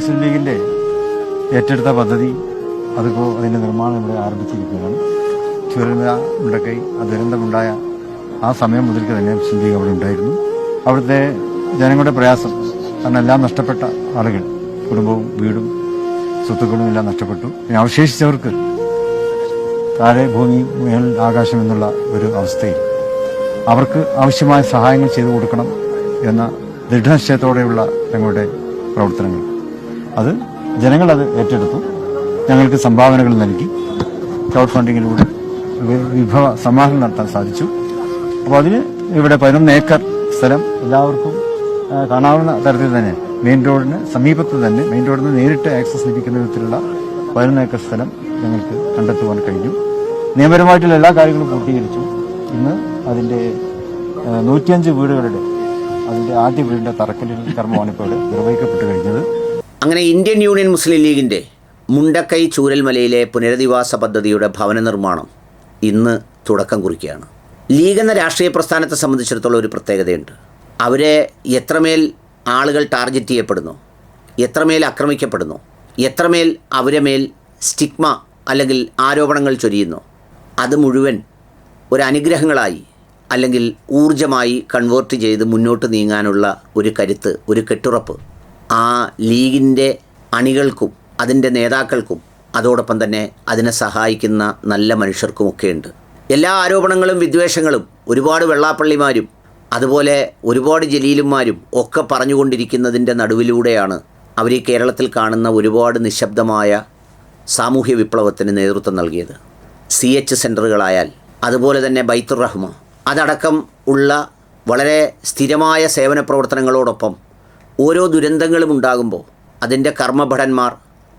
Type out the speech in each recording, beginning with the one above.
മുസ്ലിം ലീഗിന്റെ ഏറ്റെടുത്ത പദ്ധതി അതിപ്പോൾ അതിന്റെ നിർമ്മാണം ഇവിടെ ആരംഭിച്ചിരിക്കുകയാണ്. ചുരന്ത മുണ്ടക്കൈ ആ ദുരന്തമുണ്ടായ ആ സമയം മുതൽക്ക് തന്നെ മുസ്ലിം ലീഗ് അവിടെ ഉണ്ടായിരുന്നു. അവിടുത്തെ ജനങ്ങളുടെ പ്രയാസം കാരണം എല്ലാം നഷ്ടപ്പെട്ട ആളുകൾ കുടുംബവും വീടും സ്വത്തുക്കളും എല്ലാം നഷ്ടപ്പെട്ടു. പിന്നെ അവശേഷിച്ചവർക്ക് താഴെ ഭൂമി മേളിൽ ആകാശം എന്നുള്ള ഒരു അവസ്ഥയിൽ അവർക്ക് ആവശ്യമായ സഹായങ്ങൾ ചെയ്തു കൊടുക്കണം എന്ന ദൃഢനിശ്ചയത്തോടെയുള്ള ഞങ്ങളുടെ പ്രവർത്തനങ്ങൾ. അത് ജനങ്ങളത് ഏറ്റെടുത്തു. ഞങ്ങൾക്ക് സംഭാവനകൾ നൽകി. ക്രൗഡ് ഫണ്ടിങ്ങിലൂടെ വിഭവ സമാഹരണം നടത്താൻ സാധിച്ചു. അപ്പോൾ അതിന് ഇവിടെ പതിനൊന്ന് ഏക്കർ സ്ഥലം എല്ലാവർക്കും കാണാവുന്ന തരത്തിൽ തന്നെ. മെയിൻ റോഡിന് സമീപത്ത് തന്നെ മെയിൻ റോഡിൽ നിന്ന് നേരിട്ട് ആക്സസ് ലഭിക്കുന്ന വിധത്തിലുള്ള പതിനൊന്ന് ഏക്കർ സ്ഥലം ഞങ്ങൾക്ക് കണ്ടെത്തുവാൻ കഴിഞ്ഞു. നിയമപരമായിട്ടുള്ള എല്ലാ കാര്യങ്ങളും പൂർത്തീകരിച്ചു. ഇന്ന് അതിന്റെ നൂറ്റിയഞ്ച് വീടുകളുടെ അതിന്റെ ആദ്യ വീടിന്റെ തറക്കല്ലിൽ കർമ്മമാണ് ഇപ്പോൾ കഴിഞ്ഞത്. അങ്ങനെ ഇന്ത്യൻ യൂണിയൻ മുസ്ലിം ലീഗിന്റെ മുണ്ടക്കൈ ചൂരൽമലയിലെ പുനരധിവാസ പദ്ധതിയുടെ ഭവന നിർമ്മാണം ഇന്ന് തുടക്കം കുറിക്കുകയാണ്. ലീഗ് എന്ന രാഷ്ട്രീയ പ്രസ്ഥാനത്തെ സംബന്ധിച്ചിടത്തോളം ഒരു പ്രത്യേകതയുണ്ട്. അവരെ എത്രമേൽ ആളുകൾ ടാർഗറ്റ് ചെയ്യപ്പെടുന്നു എത്രമേൽ ആക്രമിക്കപ്പെടുന്നു എത്രമേൽ അവരെ മേൽ സ്റ്റിഗ്മ അല്ലെങ്കിൽ ആരോപണങ്ങൾ ചൊരിയുന്നു അത് മുഴുവൻ ഒരു അനുഗ്രഹങ്ങളായി അല്ലെങ്കിൽ ഊർജമായി കൺവേർട്ട് ചെയ്ത് മുന്നോട്ട് നീങ്ങാനുള്ള ഒരു കരുത്ത് ഒരു കെട്ടുറപ്പ് ആ ലീഗിന്റെ അണികൾക്കും അതിന്റെ നേതാക്കൾക്കും അതോടൊപ്പം തന്നെ അതിനെ സഹായിക്കുന്ന നല്ല മനുഷ്യർക്കുമൊക്കെ ഉണ്ട് എല്ലാ ആരോപണങ്ങളും വിദ്വേഷങ്ങളും ഒരുപാട് വെള്ളാപ്പള്ളിമാരും അതുപോലെ ഒരുപാട് ജലീലുമാരും ഒക്കെ പറഞ്ഞുകൊണ്ടിരിക്കുന്നതിന്റെ നടുവിലൂടെയാണ് അവർ ഈ കേരളത്തിൽ കാണുന്ന ഒരുപാട് നിശബ്ദമായ സാമൂഹ്യ വിപ്ലവത്തിന് നേതൃത്വം നൽകിയത്. സി എച്ച് സെന്ററുകളായാൽ അതുപോലെ തന്നെ ബൈത്തുർ റഹ്മ അതടക്കം ഉള്ള വളരെ സ്ഥിരമായ സേവന പ്രവർത്തനങ്ങളോടൊപ്പം ഓരോ ദുരന്തങ്ങളും ഉണ്ടാകുമ്പോൾ അതിന്റെ കർമ്മഭടന്മാർ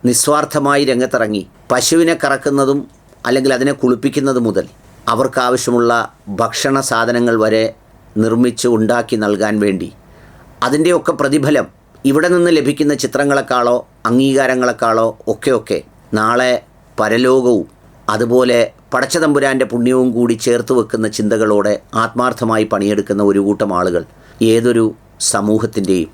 നിസ്വാർത്ഥമായി രംഗത്തിറങ്ങി പശുവിനെ കറക്കുന്നതും അല്ലെങ്കിൽ അതിനെ കുളിപ്പിക്കുന്നത് മുതൽ അവർക്കാവശ്യമുള്ള ഭക്ഷണ സാധനങ്ങൾ വരെ നിർമ്മിച്ച് ഉണ്ടാക്കി നൽകാൻ വേണ്ടി അതിന്റെയൊക്കെ പ്രതിഫലം ഇവിടെ നിന്ന് ലഭിക്കുന്ന ചിത്രങ്ങളെക്കാളോ അംഗീകാരങ്ങളെക്കാളോ ഒക്കെയൊക്കെ നാളെ പരലോകവും അതുപോലെ പടച്ചതമ്പുരാന്റെ പുണ്യവും കൂടി ചേർത്ത് വെക്കുന്ന ചിന്തകളോടെ ആത്മാർത്ഥമായി പണിയെടുക്കുന്ന ഒരു കൂട്ടം ആളുകൾ ഏതൊരു സമൂഹത്തിന്റെയും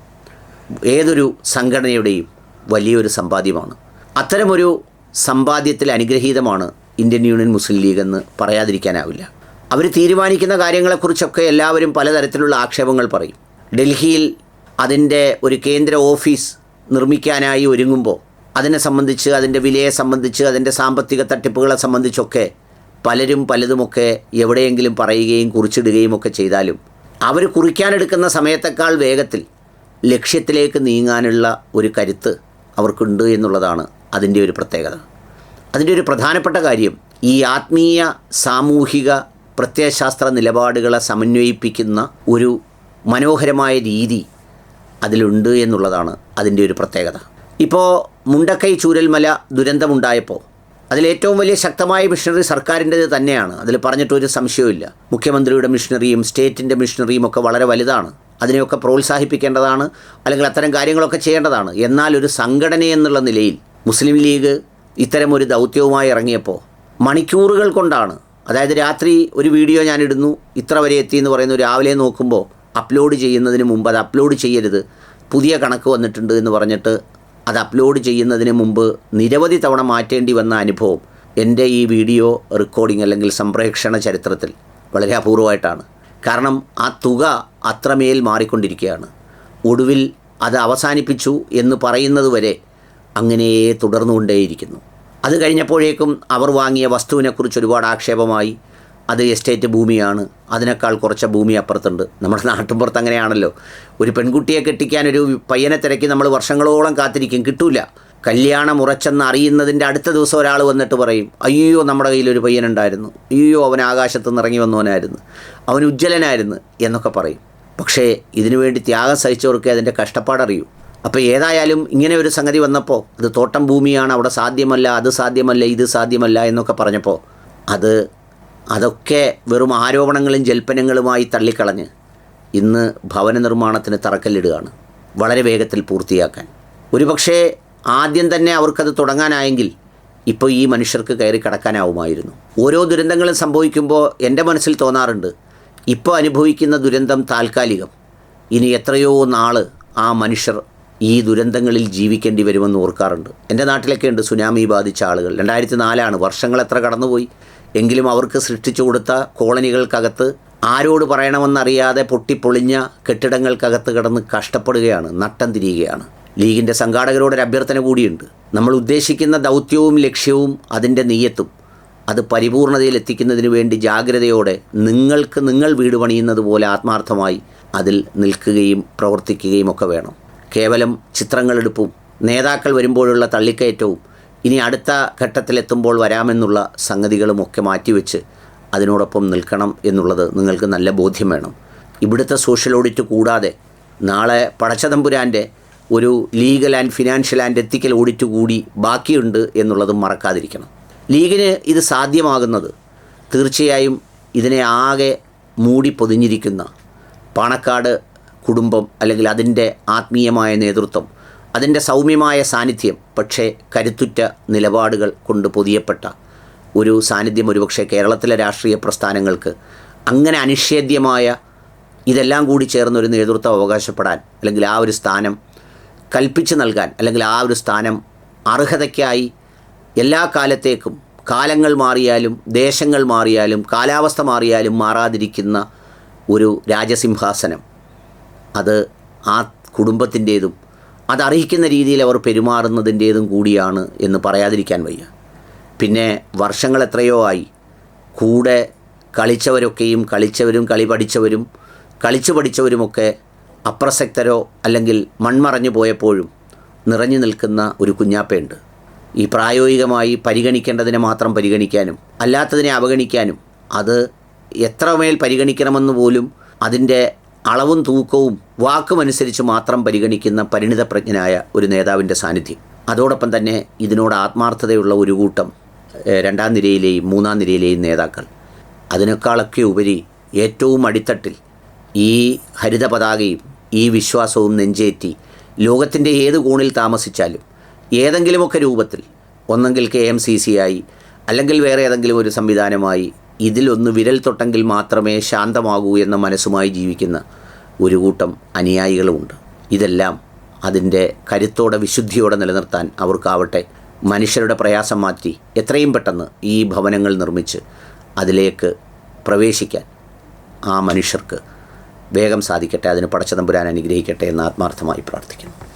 ഏതൊരു സംഘടനയുടെയും വലിയൊരു സമ്പാദ്യമാണ്. അത്തരമൊരു സമ്പാദ്യത്തിൽ അനുഗ്രഹീതമാണ് ഇന്ത്യൻ യൂണിയൻ മുസ്ലിം ലീഗ് എന്ന് പറയാതിരിക്കാനാവില്ല. അവർ തീരുമാനിക്കുന്ന കാര്യങ്ങളെക്കുറിച്ചൊക്കെ എല്ലാവരും പലതരത്തിലുള്ള ആക്ഷേപങ്ങൾ പറയും. ഡൽഹിയിൽ അതിന്റെ ഒരു കേന്ദ്ര ഓഫീസ് നിർമ്മിക്കാനായി ഒരുങ്ങുമ്പോൾ അതിനെ സംബന്ധിച്ച് അതിന്റെ വിലയെ സംബന്ധിച്ച് അതിന്റെ സാമ്പത്തിക തട്ടിപ്പുകളെ സംബന്ധിച്ചൊക്കെ പലരും പലതുമൊക്കെ എവിടെയെങ്കിലും പറയുകയും കുറിച്ചിടുകയും ഒക്കെ ചെയ്താലും അവർ കുറിക്കാനെടുക്കുന്ന സമയത്തേക്കാൾ വേഗത്തിൽ ലക്ഷ്യത്തിലേക്ക് നീങ്ങാനുള്ള ഒരു കരുത്ത് അവർക്കുണ്ട് എന്നുള്ളതാണ് അതിന്റെ ഒരു പ്രത്യേകത. അതിന്റെ ഒരു പ്രധാനപ്പെട്ട കാര്യം ഈ ആത്മീയ സാമൂഹിക പ്രത്യയശാസ്ത്ര നിലപാടുകളെ സമന്വയിപ്പിക്കുന്ന ഒരു മനോഹരമായ രീതി അതിലുണ്ട് എന്നുള്ളതാണ് അതിന്റെ ഒരു പ്രത്യേകത. ഇപ്പോൾ മുണ്ടക്കൈ ചൂരൽമല ദുരന്തമുണ്ടായപ്പോൾ അതിലേറ്റവും വലിയ ശക്തമായ മിഷണറി സർക്കാരിന്റേത് തന്നെയാണ്. അതിൽ പറഞ്ഞിട്ടൊരു സംശയവുമില്ല. മുഖ്യമന്ത്രിയുടെ മിഷണറിയും സ്റ്റേറ്റിന്റെ മിഷണറിയും ഒക്കെ വളരെ വലുതാണ്. അതിനെയൊക്കെ പ്രോത്സാഹിപ്പിക്കേണ്ടതാണ് അല്ലെങ്കിൽ അത്തരം കാര്യങ്ങളൊക്കെ ചെയ്യേണ്ടതാണ്. എന്നാൽ ഒരു സംഘടന എന്നുള്ള നിലയിൽ മുസ്ലിം ലീഗ് ഇത്തരം ഒരു ദൗത്യവുമായി ഇറങ്ങിയപ്പോൾ മണിക്കൂറുകൾ കൊണ്ടാണ് അതായത് രാത്രി ഒരു വീഡിയോ ഞാൻ ഇടുന്നു ഇത്ര വരെ എത്തി എന്ന് പറയുന്നു രാവിലെ നോക്കുമ്പോൾ അപ്ലോഡ് ചെയ്യുന്നതിന് മുമ്പ് അത് അപ്ലോഡ് ചെയ്യരുത് പുതിയ കണക്ക് വന്നിട്ടുണ്ട് എന്ന് പറഞ്ഞിട്ട് അത് അപ്ലോഡ് ചെയ്യുന്നതിന് മുമ്പ് നിരവധി തവണ മാറ്റേണ്ടി വന്ന അനുഭവം എന്റെ ഈ വീഡിയോ റെക്കോർഡിംഗ് അല്ലെങ്കിൽ സംപ്രേക്ഷണ ചരിത്രത്തിൽ വളരെ അപൂർവമായിട്ടാണ്. കാരണം ആ തുക അത്രമേൽ മാറിക്കൊണ്ടിരിക്കുകയാണ്. ഒടുവിൽ അത് അവസാനിപ്പിച്ചു എന്ന് പറയുന്നതുവരെ അങ്ങനെ തുടർന്നുകൊണ്ടേയിരിക്കുന്നു. അത് കഴിഞ്ഞപ്പോഴേക്കും അവർ വാങ്ങിയ വസ്തുവിനെക്കുറിച്ച് ഒരുപാട് ആക്ഷേപമായി. അത് എസ്റ്റേറ്റ് ഭൂമിയാണ്. അതിനേക്കാൾ കുറച്ച് ഭൂമി അപ്പുറത്തുണ്ട്. നമ്മുടെ നാട്ടിൻപുറത്ത് അങ്ങനെയാണല്ലോ. ഒരു പെൺകുട്ടിയെ കെട്ടിക്കാൻ ഒരു പയ്യനെ തിരക്കി നമ്മൾ വർഷങ്ങളോളം കാത്തിരിക്കും. കിട്ടൂല. കല്യാണം ഉറച്ചെന്ന് അറിയുന്നതിന്റെ അടുത്ത ദിവസം ഒരാൾ വന്നിട്ട് പറയും അയ്യോ നമ്മുടെ കയ്യിൽ ഒരു പയ്യനുണ്ടായിരുന്നു. അയ്യോ അവൻ ആകാശത്ത് നിന്ന് ഇറങ്ങി വന്നവനായിരുന്നു. അവൻ ഉജ്ജ്വലനായിരുന്നു എന്നൊക്കെ പറയും. പക്ഷേ ഇതിനുവേണ്ടി ത്യാഗം സഹിച്ചവർക്ക് അതിന്റെ കഷ്ടപ്പാടറിയൂ. അപ്പോൾ ഏതായാലും ഇങ്ങനെ ഒരു സംഗതി വന്നപ്പോൾ ഇത് തോട്ടം ഭൂമിയാണ് അവിടെ സാധ്യമല്ല അത് സാധ്യമല്ല ഇത് സാധ്യമല്ല എന്നൊക്കെ പറഞ്ഞപ്പോൾ അത് അതൊക്കെ വെറും ആരോപണങ്ങളും ജൽപ്പനങ്ങളുമായി തള്ളിക്കളഞ്ഞ് ഇന്ന് ഭവന നിർമ്മാണത്തിന് തറക്കല്ലിടുകയാണ് വളരെ വേഗത്തിൽ പൂർത്തിയാക്കാൻ. ഒരുപക്ഷേ ആദ്യം തന്നെ അവർക്കത് തുടങ്ങാനായെങ്കിൽ ഇപ്പോൾ ഈ മനുഷ്യർക്ക് കയറി കടക്കാനാവുമായിരുന്നു. ഓരോ ദുരന്തങ്ങളും സംഭവിക്കുമ്പോൾ എന്റെ മനസ്സിൽ തോന്നാറുണ്ട് ഇപ്പോൾ അനുഭവിക്കുന്ന ദുരന്തം താൽക്കാലികം. ഇനി എത്രയോ നാൾ ആ മനുഷ്യർ ഈ ദുരന്തങ്ങളിൽ ജീവിക്കേണ്ടി വരുമെന്ന് ഓർക്കാറുണ്ട്. എന്റെ നാട്ടിലൊക്കെ ഉണ്ട് സുനാമി ബാധിച്ച ആളുകൾ. രണ്ടായിരത്തി നാലാണ് വർഷങ്ങൾ എത്ര കടന്നുപോയി. എങ്കിലും അവർക്ക് സൃഷ്ടിച്ചു കൊടുത്ത കോളനികൾക്കകത്ത് ആരോട് പറയണമെന്നറിയാതെ പൊട്ടിപ്പൊളിഞ്ഞ കെട്ടിടങ്ങൾക്കകത്ത് കിടന്ന് കഷ്ടപ്പെടുകയാണ് നട്ടം തിരിയുകയാണ്. ലീഗിന്റെ സംഘാടകരോടൊരു അഭ്യർത്ഥന കൂടിയുണ്ട്. നമ്മൾ ഉദ്ദേശിക്കുന്ന ദൗത്യവും ലക്ഷ്യവും അതിന്റെ നീയത്തും അത് പരിപൂർണതയിൽ എത്തിക്കുന്നതിന് വേണ്ടി ജാഗ്രതയോടെ നിങ്ങൾക്ക് നിങ്ങൾ വീട് പണിയുന്നത് പോലെ ആത്മാർത്ഥമായി അതിൽ നിൽക്കുകയും പ്രവർത്തിക്കുകയും ഒക്കെ വേണം. കേവലം ചിത്രങ്ങളെടുപ്പും നേതാക്കൾ വരുമ്പോഴുള്ള തള്ളിക്കയറ്റവും ഇനി അടുത്ത ഘട്ടത്തിലെത്തുമ്പോൾ വരാമെന്നുള്ള സംഗതികളും സംഗതികളുമൊക്കെ മാറ്റിവെച്ച് അതിനോടൊപ്പം നിൽക്കണം എന്നുള്ളത് നിങ്ങൾക്ക് നല്ല ബോധ്യം വേണം. ഇവിടുത്തെ സോഷ്യൽ ഓഡിറ്റ് കൂടാതെ നാളെ പടച്ചതമ്പുരാന്റെ ഒരു legal and financial and ethical audit കൂടി ബാക്കിയുണ്ട് എന്നുള്ളതും മറക്കാതിരിക്കണം. ലീഗിന് ഇത് സാധ്യമാകുന്നത് തീർച്ചയായും ഇതിനെ ആകെ മൂടി പൊതിഞ്ഞിരിക്കുന്ന പാണക്കാട് കുടുംബം അല്ലെങ്കിൽ അതിന്റെ ആത്മീയമായ നേതൃത്വം അതിന്റെ സൗമ്യമായ സാന്നിധ്യം പക്ഷേ കരുത്തുറ്റ നിലപാടുകൾ കൊണ്ട് പൊതിയപ്പെട്ട ഒരു സാന്നിധ്യം ഒരുപക്ഷെ കേരളത്തിലെ രാഷ്ട്രീയ പ്രസ്ഥാനങ്ങൾക്ക് അങ്ങനെ അനിഷേധ്യമായ ഇതെല്ലാം കൂടി ചേർന്നൊരു നേതൃത്വം അവകാശപ്പെടാൻ അല്ലെങ്കിൽ ആ ഒരു സ്ഥാനം കൽപ്പിച്ചു നൽകാൻ അല്ലെങ്കിൽ ആ ഒരു സ്ഥാനം അർഹതയ്ക്കായി എല്ലാ കാലത്തേക്കും കാലങ്ങൾ മാറിയാലും ദേശങ്ങൾ മാറിയാലും കാലാവസ്ഥ മാറിയാലും മാറാതിരിക്കുന്ന ഒരു രാജസിംഹാസനം. അത് ആ കുടുംബത്തിന്റേതും അതർഹിക്കുന്ന രീതിയിൽ അവർ പെരുമാറുന്നതിന്റേതും കൂടിയാണ് എന്ന് പറയാതിരിക്കാൻ വയ്യ. പിന്നെ വർഷങ്ങൾ എത്രയോ ആയി. കൂടെ കളിച്ചവരൊക്കെയും കളിച്ചവരും കളി പഠിച്ചവരും കളിച്ചു പഠിച്ചവരുമൊക്കെ അപ്രസക്തരോ അല്ലെങ്കിൽ മൺമറഞ്ഞു പോയപ്പോഴും നിറഞ്ഞു നിൽക്കുന്ന ഒരു കുഞ്ഞാപ്പയുണ്ട്. ഈ പ്രായോഗികമായി പരിഗണിക്കേണ്ടതിനെ മാത്രം പരിഗണിക്കാനും അല്ലാത്തതിനെ അവഗണിക്കാനും അത് എത്രമേൽ പരിഗണിക്കണമെന്ന് പോലും അതിന്റെ അളവും തൂക്കവും വാക്കുമനുസരിച്ച് മാത്രം പരിഗണിക്കുന്ന പരിണിതപ്രജ്ഞനായ ഒരു നേതാവിന്റെ സാന്നിധ്യം. അതോടൊപ്പം തന്നെ ഇതിനോട് ആത്മാർത്ഥതയുള്ള ഒരു കൂട്ടം രണ്ടാം നിരയിലെയും മൂന്നാം നിരയിലെയും നേതാക്കൾ. അതിനേക്കാളൊക്കെ ഉപരി ഏറ്റവും അടിത്തട്ടിൽ ഈ ഹരിത പതാകയും ഈ വിശ്വാസവും നെഞ്ചേറ്റി ലോകത്തിന്റെ ഏത് കോണിൽ താമസിച്ചാലും ഏതെങ്കിലുമൊക്കെ രൂപത്തിൽ ഒന്നെങ്കിൽ കെ എം സി സി ആയി അല്ലെങ്കിൽ വേറെ ഏതെങ്കിലും ഒരു സംവിധാനമായി ഇതിലൊന്ന് വിരൽ തൊട്ടെങ്കിൽ മാത്രമേ ശാന്തമാകൂ എന്ന മനസ്സുമായി ജീവിക്കുന്ന ഒരു കൂട്ടം അനുയായികളുമുണ്ട്. ഇതെല്ലാം അതിന്റെ കരുത്തോടെ വിശുദ്ധിയോടെ നിലനിർത്താൻ അവർക്കാവട്ടെ മനുഷ്യരുടെ പ്രയാസം മാറ്റി എത്രയും പെട്ടെന്ന് ഈ ഭവനങ്ങൾ നിർമ്മിച്ച് അതിലേക്ക് പ്രവേശിക്കാൻ ആ മനുഷ്യർക്ക് വേഗം സാധിക്കട്ടെ അതിന് പടച്ചതമ്പുരാൻ അനുഗ്രഹിക്കട്ടെ എന്ന് ആത്മാർത്ഥമായി പ്രാർത്ഥിക്കുന്നു.